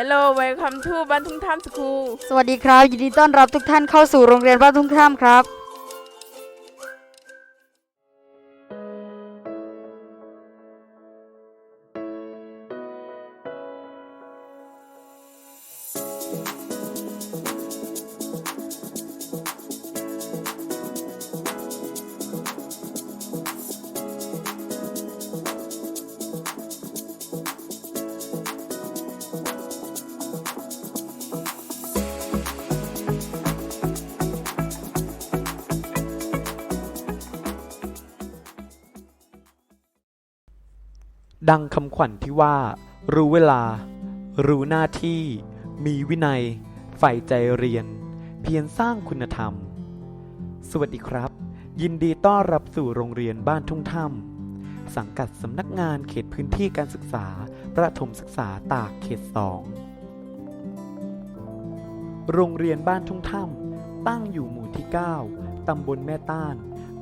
Hello welcome to บ้านทุ่งท่ามสคูล สวัสดีครับ ยินดีต้อนรับทุกท่านเข้าสู่โรงเรียนบ้านทุ่งท่ามครับ ดังคำขวัญที่ว่า รู้เวลา รู้หน้าที่ มีวินัย ใฝ่ใจเรียน เพียรสร้างคุณธรรม สวัสดีครับ ยินดีต้อนรับสู่โรงเรียนบ้านทุ่งถ้ำสังกัดสำนักงานเขตพื้นที่การศึกษา ประถมศึกษาตากเขตสองโรงเรียนบ้านทุ่งถ้ำตั้งอยู่หมู่ที่ 9 ตำบลแม่ต้าน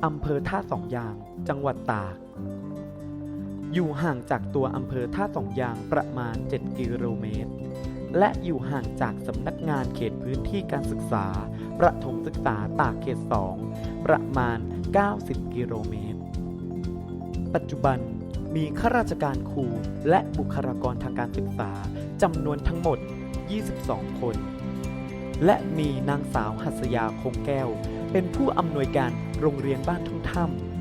อำเภอท่าสองยาง จังหวัดตาก อยู่ห่างจากตัวอำเภอท่าสองยางประมาณ 7 กิโลเมตร และอยู่ห่างจากสำนักงานเขตพื้นที่การศึกษา ประถมศึกษาตากเขต 2 ประมาณ 90 กิโลเมตร ปัจจุบันมีข้าราชการครูและบุคลากรทางการศึกษาจำนวนทั้งหมด 22 คน และมีนางสาวหัสยาคงแก้ว เป็นผู้อำนวยการโรงเรียนบ้านทุ่งถ้ำ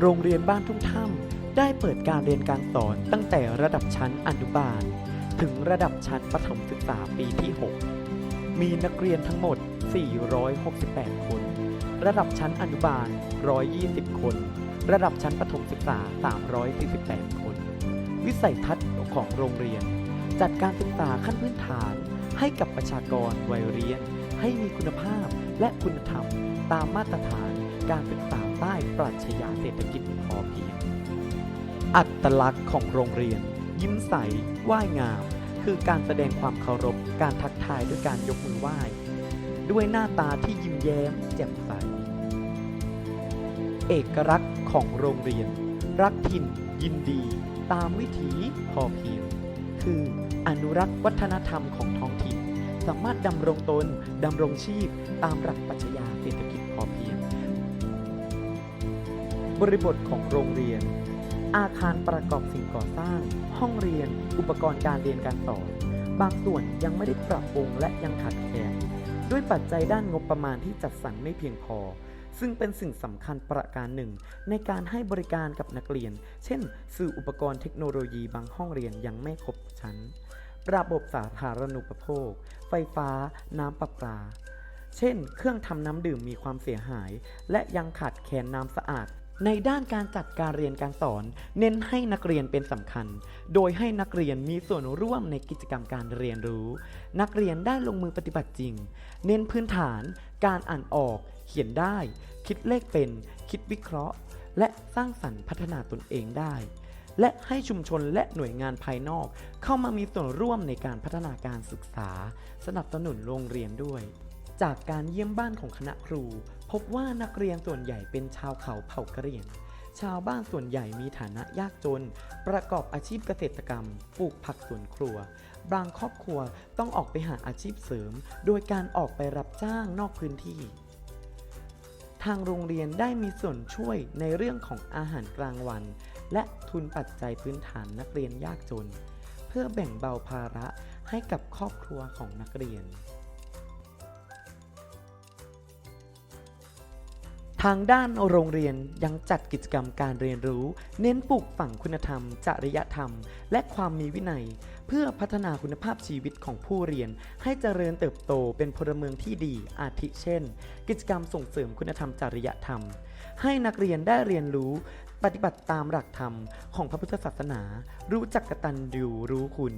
โรงเรียนบ้านทุ่งถ้ำได้เปิดการเรียนการสอนตั้งแต่ระดับชั้นอนุบาล ถึงระดับชั้นประถมศึกษาปีที่ 6 มีนักเรียนทั้งหมด 468 คน ระดับชั้นอนุบาล 120 คน ระดับชั้นประถมศึกษา 348 คน วิสัยทัศน์ของโรงเรียน จัดการศึกษาขั้นพื้นฐานให้กับประชากรวัยเรียน ให้มีคุณภาพและคุณธรรมตามมาตรฐาน การศึกษาใต้ปรัชญาเศรษฐกิจพอเพียง อัตลักษณ์ของโรงเรียน ยิ้มใสไหว้งาม คือการแสดงความเคารพ การทักทายด้วยการยกมือไหว้ ด้วยหน้าตาที่ยิ้มแย้มแจ่มใส เอกลักษณ์ของโรงเรียน รักถิ่นยินดี ตามวิถีพอเพียง คืออนุรักษ์วัฒนธรรมของท้องถิ่นสามารถดำรงตน ดำรงชีพ ตามหลักปรัชญาเศรษฐกิจพอเพียง บริบทของโรงเรียน อาคารประกอบสิ่งก่อสร้าง ห้องเรียน อุปกรณ์การเรียนการสอน บางส่วนยังไม่ได้ปรับปรุงและยังขาดแคลนด้วยปัจจัยด้านงบประมาณที่จัดสรรไม่เพียงพอ ซึ่งเป็นสิ่งสำคัญประการหนึ่ง ในการให้บริการกับนักเรียน เช่น สื่ออุปกรณ์เทคโนโลยีบางห้องเรียนยังไม่ครบชั้น ระบบสาธารณูปโภค ไฟฟ้า น้ำประปา เช่น เครื่องทำน้ำดื่มมีความเสียหาย และยังขาดแคลนน้ำสะอาด ในด้านการจัดการเรียนการสอน เน้นให้นักเรียนเป็นสำคัญ โดยให้นักเรียนมีส่วนร่วมในกิจกรรมการเรียนรู้ นักเรียนได้ลงมือปฏิบัติจริง เน้นพื้นฐาน การอ่านออก เขียนได้ คิดเลขเป็น คิดวิเคราะห์ และสร้างสรรค์พัฒนาตนเองได้ และให้ชุมชนและหน่วยงานภายนอก เข้ามามีส่วนร่วมในการพัฒนาการศึกษา สนับสนุนโรงเรียนด้วย จากการเยี่ยมบ้านของคณะครู พบว่านักเรียนส่วนใหญ่เป็นชาวเขาเผ่ากะเหรี่ยง ชาวบ้านส่วนใหญ่มีฐานะยากจน ประกอบอาชีพเกษตรกรรม ปลูกผักสวนครัว บางครอบครัวต้องออกไปหาอาชีพเสริม โดยการออกไปรับจ้างนอกพื้นที่ ทางโรงเรียนได้มีส่วนช่วยในเรื่องของอาหารกลางวัน และทุนปัจจัยพื้นฐานนักเรียนยากจน เพื่อแบ่งเบาภาระให้กับครอบครัวของนักเรียน ทางด้านโรงเรียนยังจัดกิจกรรมการเรียนรู้ เน้นปลูกฝังคุณธรรม จริยธรรม และความมีวินัย เพื่อพัฒนาคุณภาพชีวิตของผู้เรียน ให้เจริญเติบโตเป็นพลเมืองที่ดี อาทิเช่น กิจกรรมส่งเสริมคุณธรรมจริยธรรม ให้นักเรียนได้เรียนรู้ ปฏิบัติตามหลักธรรมของพระพุทธศาสนา รู้จักกตัญญูรู้คุณ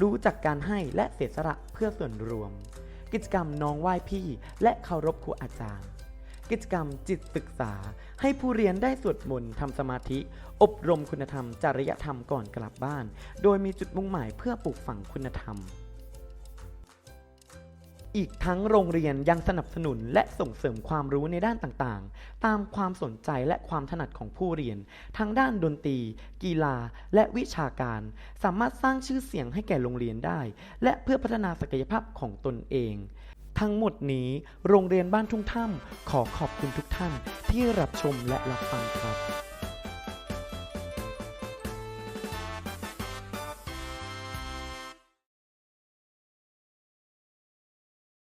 รู้จักการให้และเสียสละเพื่อส่วนรวม กิจกรรมน้องไหว้พี่ และเคารพครูอาจารย์ กิจกรรมจิตศึกษา ให้ผู้เรียนได้สวดมนต์ทำสมาธิ อบรมคุณธรรม จริยธรรมก่อนกลับบ้าน โดยมีจุดมุ่งหมายเพื่อปลูกฝังคุณธรรม อีกทั้งโรงเรียนยังสนับสนุนและส่งเสริมความรู้ในด้านต่างๆ ตามความสนใจและความถนัดของผู้เรียน ทั้งด้านดนตรี กีฬา และวิชาการ สามารถสร้างชื่อเสียงให้แก่โรงเรียนได้ และเพื่อพัฒนาศักยภาพของตนเอง ทั้งหมดนี้โรงเรียนบ้านทุ่งถ้ำขอขอบคุณทุกท่านที่รับชมและรับฟังครับ